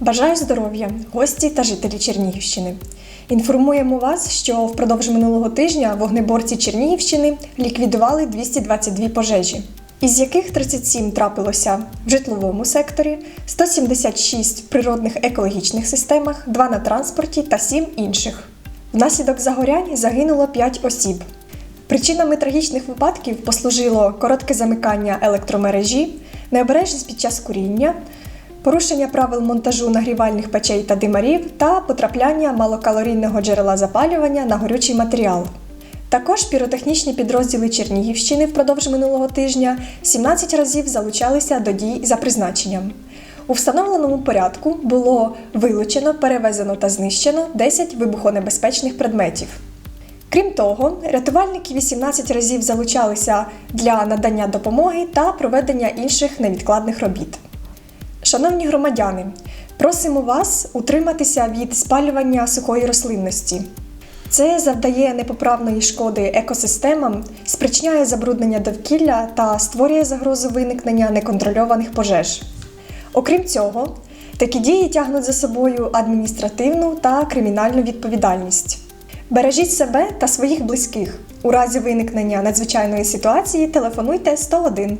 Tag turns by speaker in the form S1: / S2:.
S1: Бажаю здоров'я, гості та жителі Чернігівщини. Інформуємо вас, що впродовж минулого тижня вогнеборці Чернігівщини ліквідували 222 пожежі, із яких 37 трапилося в житловому секторі, 176 в природних екологічних системах, 2 на транспорті та 7 інших. Внаслідок загорянь загинуло 5 осіб. Причинами трагічних випадків послужило коротке замикання електромережі, необережність під час куріння, порушення правил монтажу нагрівальних печей та димарів та потрапляння малокалорійного джерела запалювання на горючий матеріал. Також піротехнічні підрозділи Чернігівщини впродовж минулого тижня 17 разів залучалися до дій за призначенням. У встановленому порядку було вилучено, перевезено та знищено 10 вибухонебезпечних предметів. Крім того, рятувальники 18 разів залучалися для надання допомоги та проведення інших невідкладних робіт. Шановні громадяни, просимо вас утриматися від спалювання сухої рослинності. Це завдає непоправної шкоди екосистемам, спричиняє забруднення довкілля та створює загрозу виникнення неконтрольованих пожеж. Окрім цього, такі дії тягнуть за собою адміністративну та кримінальну відповідальність. Бережіть себе та своїх близьких. У разі виникнення надзвичайної ситуації телефонуйте 101.